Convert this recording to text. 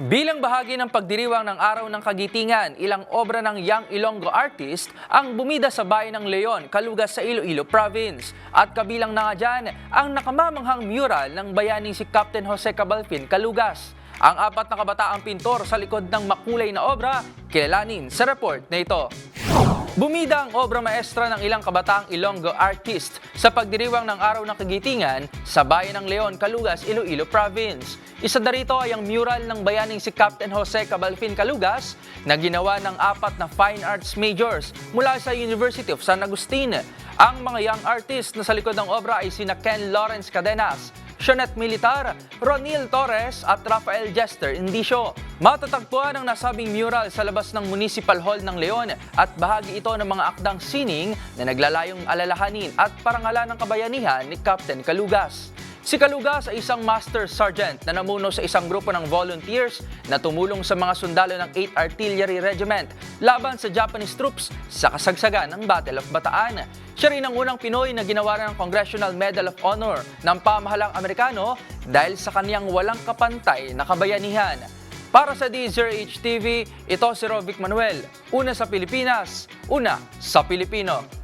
Bilang bahagi ng pagdiriwang ng Araw ng Kagitingan, ilang obra ng Young Ilonggo artist ang bumida sa bayan ng Leon, Kalugas sa Iloilo Province. At kabilang na nga dyan ang nakamamanghang mural ng bayaning si Captain Jose Cabalfin, Kalugas. Ang apat na kabataang pintor sa likod ng makulay na obra, kilalanin sa report na ito. Bumida ang obra maestra ng ilang kabataang Ilonggo artist sa pagdiriwang ng Araw ng Kagitingan sa bayan ng Leon, Kalugas, Iloilo Province. Isa na rito ay ang mural ng bayaning si Captain Jose Cabalfin Kalugas na ginawa ng apat na fine arts majors mula sa University of San Agustin. Ang mga young artist na sa likod ng obra ay sina Ken Lawrence Cadenas, Sionette Militar, Ronil Torres at Rafael Jester Indicio. Matatagpuan ang nasabing mural sa labas ng Municipal Hall ng Leon at bahagi ito ng mga akdang sining na naglalayong alalahanin at parangalan ng kabayanihan ni Captain Kalugas. Si Kalugas ay isang master sergeant na namuno sa isang grupo ng volunteers na tumulong sa mga sundalo ng 8th Artillery Regiment laban sa Japanese troops sa kasagsagan ng Battle of Bataan. Siya rin ang unang Pinoy na ginawaran ng Congressional Medal of Honor ng pamahalang Amerikano dahil sa kaniyang walang kapantay na kabayanihan. Para sa DZRH TV, ito si Rovic Manuel. Una sa Pilipinas, una sa Pilipino.